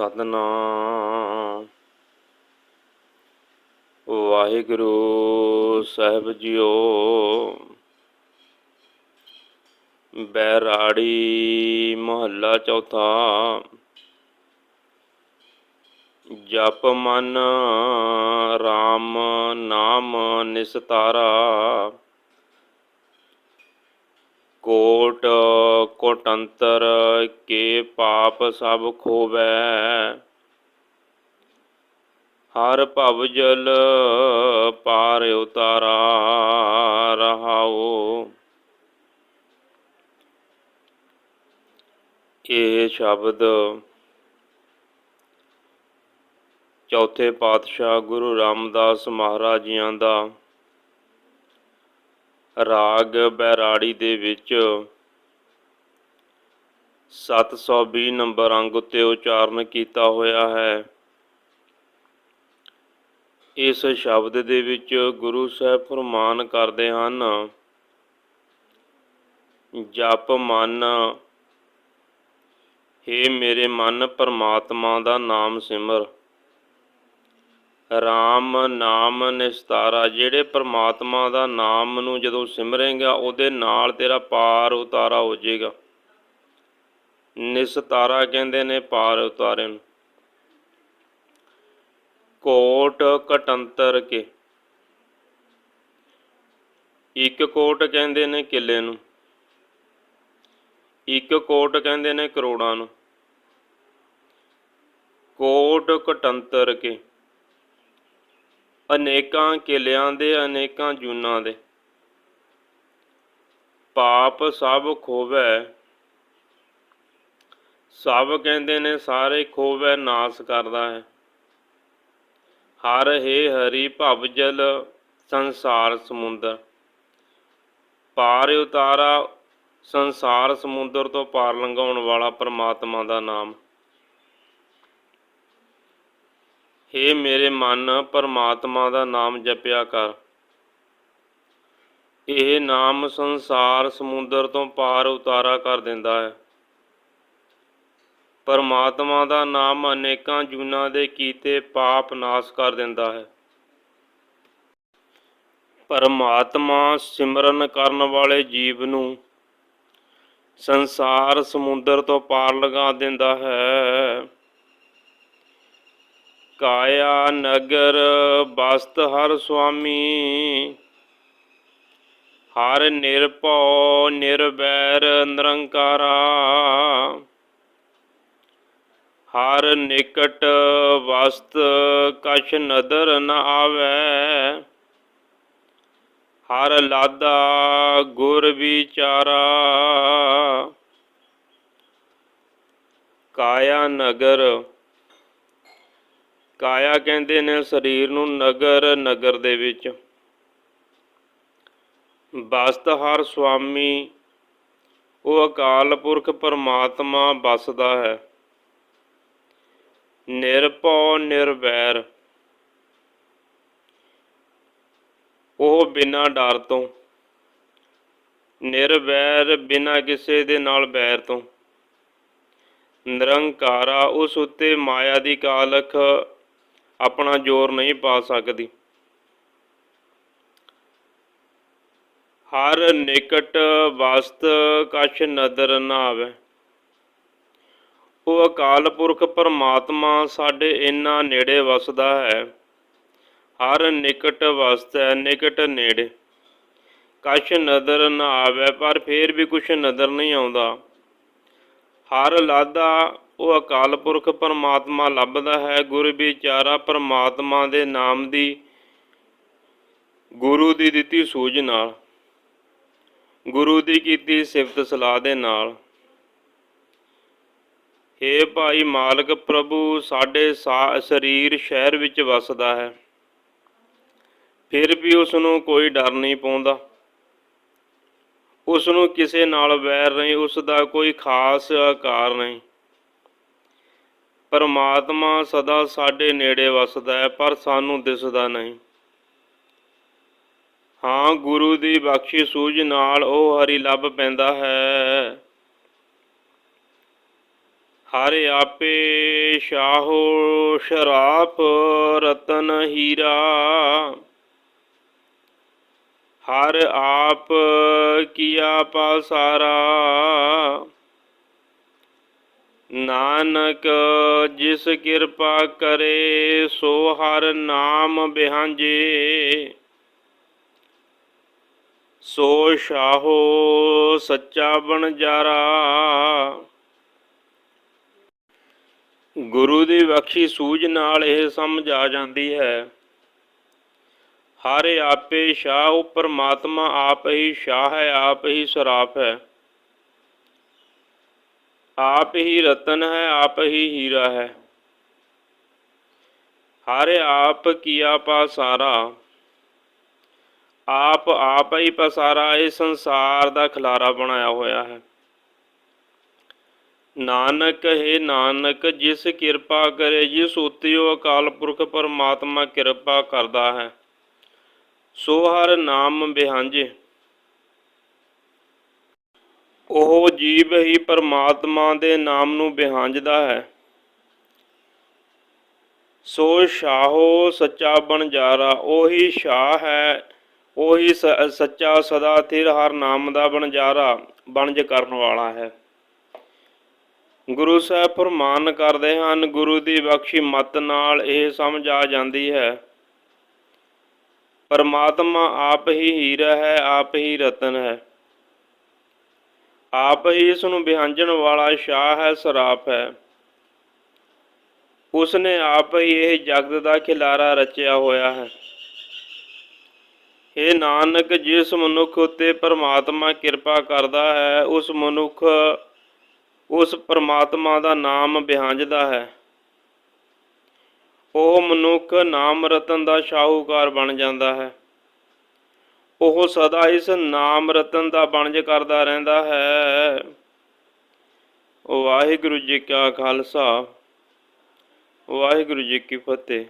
ਸਤਨਾਮ। ਵਾਹਿਗੁਰੂ ਸਾਹਿਬ ਜੀਓ। ਬੈਰਾੜੀ ਮਹੱਲਾ ਚੌਥਾ। ਜਪ ਮਨ RAM ਨਾਮ ਨਿਸਤਾਰਾ। ਕੋਟ ਕੋਟੰਤਰ ਕੇ ਪਾਪ ਸਭ ਖੋਵੈ। ਹਰ ਭਵ ਜਲ ਪਾਰ ਉਤਾਰਾ ਰਹਾਓ ਇਹ ਸ਼ਬਦ ਚੌਥੇ ਪਾਤਸ਼ਾਹ ਗੁਰੂ ਰਾਮਦਾਸ ਮਹਾਰਾਜ ਜੀਆਂ ਦਾ ਰਾਗ ਬੈਰਾੜੀ ਦੇ ਵਿੱਚ 720 ਨੰਬਰ ਅੰਗ ਉੱਤੇ ਉਚਾਰਨ ਕੀਤਾ ਹੋਇਆ ਹੈ। ਇਸ ਸ਼ਬਦ ਦੇ ਵਿੱਚ ਗੁਰੂ ਸਾਹਿਬ ਫਰਮਾਨ ਕਰਦੇ ਹਨ, ਜਪ ਮਨ, ਹੇ ਮੇਰੇ ਮਨ, ਪਰਮਾਤਮਾ ਦਾ ਨਾਮ ਸਿਮਰ। RAM ਨਾਮ ਨਿਸਤਾਰਾ, ਜਿਹੜੇ ਪਰਮਾਤਮਾ ਦਾ ਨਾਮ ਨੂੰ ਜਦੋਂ ਸਿਮਰੇਗਾ, ਉਹਦੇ ਨਾਲ ਤੇਰਾ ਪਾਰ ਉਤਾਰਾ ਹੋ ਜਾਏਗਾ। ਨਿਸਤਾਰਾ ਕਹਿੰਦੇ ਨੇ ਪਾਰ ਉਤਾਰੇ ਨੂੰ ਕੋਟ ਘਟੰਤਰ ਕੇ। ਇੱਕ ਕੋਟ ਕਹਿੰਦੇ ਨੇ ਕਿੱਲੇ ਨੂੰ। ਇੱਕ ਕੋਟ ਕਹਿੰਦੇ ਨੇ ਕਰੋੜਾਂ ਨੂੰ। ਕੋਟ ਘਟੰਤਰ ਕੇ। ਅਨੇਕਾਂ ਕਿਲਿਆਂ ਦੇ, ਅਨੇਕਾਂ ਜੂਨਾਂ ਦੇ। ਪਾਪ ਸਭ ਖੋਵੈ। ਸਭ ਕਹਿੰਦੇ ਨੇ, ਸਾਰੇ ਖੋਵੈ, ਨਾਸ ਕਰਦਾ ਹੈ। ਹਰ ਹੈ ਹਰੀ ਭਵ ਜਲ, ਸੰਸਾਰ ਸਮੁੰਦਰ। ਪਾਰ ਉਤਾਰਾ, ਸੰਸਾਰ ਸਮੁੰਦਰ ਤੋਂ ਪਾਰ ਲੰਘਾਉਣ ਵਾਲਾ ਪ੍ਰਮਾਤਮਾ ਦਾ ਨਾਮ। ਹੇ ਮੇਰੇ ਮਨ, ਪਰਮਾਤਮਾ ਦਾ ਨਾਮ ਜਪਿਆ ਕਰ। ਇਹ ਨਾਮ ਸੰਸਾਰ ਸਮੁੰਦਰ ਤੋਂ ਪਾਰ ਉਤਾਰਾ ਕਰ ਦਿੰਦਾ ਹੈ। ਪਰਮਾਤਮਾ ਦਾ ਨਾਮ ਅਨੇਕਾਂ ਜੂਨਾਂ ਦੇ ਕੀਤੇ ਪਾਪ ਨਾਸ਼ ਕਰ ਦਿੰਦਾ ਹੈ। ਪਰਮਾਤਮਾ ਸਿਮਰਨ ਕਰਨ ਵਾਲੇ ਜੀਵ ਨੂੰ ਸੰਸਾਰ ਸਮੁੰਦਰ ਤੋਂ ਪਾਰ ਲਗਾ ਦਿੰਦਾ ਹੈ। ਕਾਇਆ ਨਗਰ ਬਸਤ ਹਰ ਸੁਆਮੀ। ਹਰ ਨਿਰਭਉ ਨਿਰਵੈਰ ਨਿਰੰਕਾਰਾ। ਹਰ ਨਿਕਟ ਵਸਤ ਕਛ ਨਦਰ ਨ ਆਵੈ। ਹਰ ਲਾਦਾ ਗੁਰ ਵਿਚਾਰਾ। ਕਾਇਆ ਨਗਰ ਕਾਇਆ ਕਹਿੰਦੇ ਨੇ ਸਰੀਰ ਨੂੰ ਨਗਰ ਨਗਰ ਦੇ ਵਿੱਚ। ਬਸਤ ਹਰ ਸੁਆਮੀ ਉਹ ਅਕਾਲ ਪੁਰਖ ਪਰਮਾਤਮਾ ਬਸਦਾ ਹੈ। ਨਿਰਭਉ, ਨਿਰਵੈਰ। ਉਹ ਬਿਨਾਂ ਡਰ ਤੋਂ, ਨਿਰਵੈਰ ਬਿਨਾਂ ਕਿਸੇ ਦੇ ਨਾਲ ਬੈਰ ਤੋਂ। ਨਿਰੰਕਾਰਾ ਉਸ ਉੱਤੇ ਮਾਇਆ ਦੀ ਕਾਲਖ ਆਪਣਾ ਜ਼ੋਰ ਨਹੀਂ ਪਾ ਸਕਦੀ। ਹਰ ਨਿਕਟ ਵਸਤ ਕਛ ਨਦਰ ਨਾ ਆਵੇ ਉਹ ਅਕਾਲ ਪੁਰਖ ਪਰਮਾਤਮਾ ਸਾਡੇ ਇੰਨਾ ਨੇੜੇ ਵਸਦਾ ਹੈ। ਹਰ ਨਿਕਟ ਵਸਤ ਹੈ, ਨਿਕਟ ਨੇੜੇ। ਕਛ ਨਦਰ ਨਾ ਆਵੇ ਪਰ ਫੇਰ ਵੀ ਕੁਛ ਨਜ਼ਰ ਨਹੀਂ ਆਉਂਦਾ। ਹਰ ਲਾਦਾ ਉਹ ਅਕਾਲ ਪੁਰਖ ਪਰਮਾਤਮਾ ਲੱਭਦਾ ਹੈ, ਗੁਰ ਵਿਚਾਰਾ ਪਰਮਾਤਮਾ ਦੇ ਨਾਮ ਦੀ ਗੁਰੂ ਦੀ ਦਿੱਤੀ ਸੂਝ ਨਾਲ, ਗੁਰੂ ਦੀ ਕੀਤੀ ਸਿਫਤ ਸਲਾਹ ਦੇ ਨਾਲ। ਏ ਭਾਈ ਮਾਲਕ ਪ੍ਰਭੂ, ਸਾਡੇ ਸਾ- ਸਰੀਰ ਸ਼ਹਿਰ ਵਿੱਚ ਵਸਦਾ ਹੈ। ਫਿਰ ਵੀ ਉਸ ਨੂੰ ਕੋਈ ਡਰ ਨਹੀਂ ਪਾਉਂਦਾ। ਉਸ ਨੂੰ ਕਿਸੇ ਨਾਲ ਵੈਰ ਨਹੀਂ ਉਸ ਦਾ ਕੋਈ ਖਾਸ ਆਕਾਰ ਨਹੀਂ। ਪਰਮਾਤਮਾ ਸਦਾ ਸਾਡੇ ਨੇੜੇ ਵਸਦਾ ਹੈ, ਪਰ ਸਾਨੂੰ ਦਿਸਦਾ ਨਹੀਂ। ਹਾਂ, ਗੁਰੂ ਦੀ ਬਖਸ਼ੀ ਸੂਝ ਨਾਲ ਉਹ ਹਰੀ ਲੱਭ ਪੈਂਦਾ ਹੈ। ਹਰ ਆਪੇ ਸ਼ਾਹੋ ਸ਼ਰਾਫ ਰਤਨ ਹੀਰਾ। ਹਰ ਆਪ ਕੀਆ ਪਾਸਾਰਾ। ਨਾਨਕ, ਜਿਸ ਕਿਰਪਾ ਕਰੇ, ਸੋ ਹਰ ਨਾਮ ਬਿਹਾਂਜੇ। ਸੋ ਸ਼ਾਹੋ ਸੱਚਾ ਬਣਜਾਰਾ ਗੁਰੂ ਦੀ ਬਖਸ਼ੀ ਸੂਝ ਨਾਲ ਇਹ ਸਮਝ ਆ ਜਾਂਦੀ ਹੈ। ਹਰ ਆਪੇ ਸ਼ਾਹ, ਉਹ ਪਰਮਾਤਮਾ ਆਪ ਹੀ ਸ਼ਾਹ ਹੈ, ਆਪ ਹੀ ਸਰਾਪ ਹੈ। ਆਪ ਹੀ ਰਤਨ ਹੈ, ਆਪ ਹੀ ਹੀਰਾ ਹੈ। ਹਰ ਆਪ ਕੀਆ ਪਾਸਾਰਾ। ਆਪ ਆਪ ਹੀ ਪਸਾਰਾ ਇਹ ਸੰਸਾਰ ਦਾ ਖਿਲਾਰਾ ਬਣਾਇਆ ਹੋਇਆ ਹੈ। ਨਾਨਕ ਹੈ ਨਾਨਕ, ਜਿਸ ਕਿਰਪਾ ਕਰੇ, ਜਿਸ ਉਤੇ ਉਹ ਅਕਾਲ ਪੁਰਖ ਪਰਮਾਤਮਾ ਕਿਰਪਾ ਕਰਦਾ ਹੈ। ਸੋ ਹਰ ਨਾਮ ਬਿਹਾਂਜੇ। ਉਹ ਜੀਵ ਹੀ ਪਰਮਾਤਮਾ ਦੇ ਨਾਮ ਨੂੰ ਬਿਹਾਂਜਦਾ ਹੈ। ਸੋ ਸ਼ਾਹੋ ਸੱਚਾ ਬਣਜਾਰਾ ਉਹੀ ਸ਼ਾਹ ਹੈ, ਉਹੀ ਸੱਚਾ ਸਦਾ ਥਿਰ ਹਰ ਨਾਮ ਦਾ ਬਣਜਾਰਾ ਬਣਜ ਕਰਨ ਵਾਲਾ ਹੈ। ਗੁਰੂ ਸਾਹਿਬ ਫਰਮਾਨ ਕਰਦੇ ਹਨ, ਗੁਰੂ ਦੀ ਬਖਸ਼ੀ ਮਤ ਨਾਲ ਇਹ ਸਮਝ ਆ ਜਾਂਦੀ ਹੈ। ਪਰਮਾਤਮਾ ਆਪ ਹੀ ਹੀਰਾ ਹੈ, ਆਪ ਹੀ ਰਤਨ ਹੈ। ਆਪ ਹੀ ਇਸ ਨੂੰ ਵਿਹਾਂਜਣ ਵਾਲਾ ਸ਼ਾਹ ਹੈ, ਸਰਾਪ ਹੈ। ਉਸ ਨੇ ਆਪ ਹੀ ਇਹ ਜਗਤ ਦਾ ਖਿਲਾਰਾ ਰਚਿਆ ਹੋਇਆ ਹੈ। ਇਹ ਨਾਨਕ, ਜਿਸ ਮਨੁੱਖ ਉਤੇ ਪਰਮਾਤਮਾ ਕਿਰਪਾ ਕਰਦਾ ਹੈ, ਉਸ ਮਨੁੱਖ ਉਸ ਪਰਮਾਤਮਾ ਦਾ ਨਾਮ ਬਿਹਾਂਜਦਾ ਹੈ। ਉਹ ਮਨੁੱਖ ਨਾਮ ਰਤਨ ਦਾ ਸ਼ਾਹੂਕਾਰ ਬਣ ਜਾਂਦਾ ਹੈ। ਉਹ ਸਦਾ ਇਸ ਨਾਮ ਰਤਨ ਦਾ ਬਣਜ ਕਰਦਾ ਰਹਿੰਦਾ ਹੈ। ਵਾਹਿਗੁਰੂ ਜੀ ਕਾ ਖਾਲਸਾ, ਵਾਹਿਗੁਰੂ ਜੀ ਕੀ ਫਤਿਹ।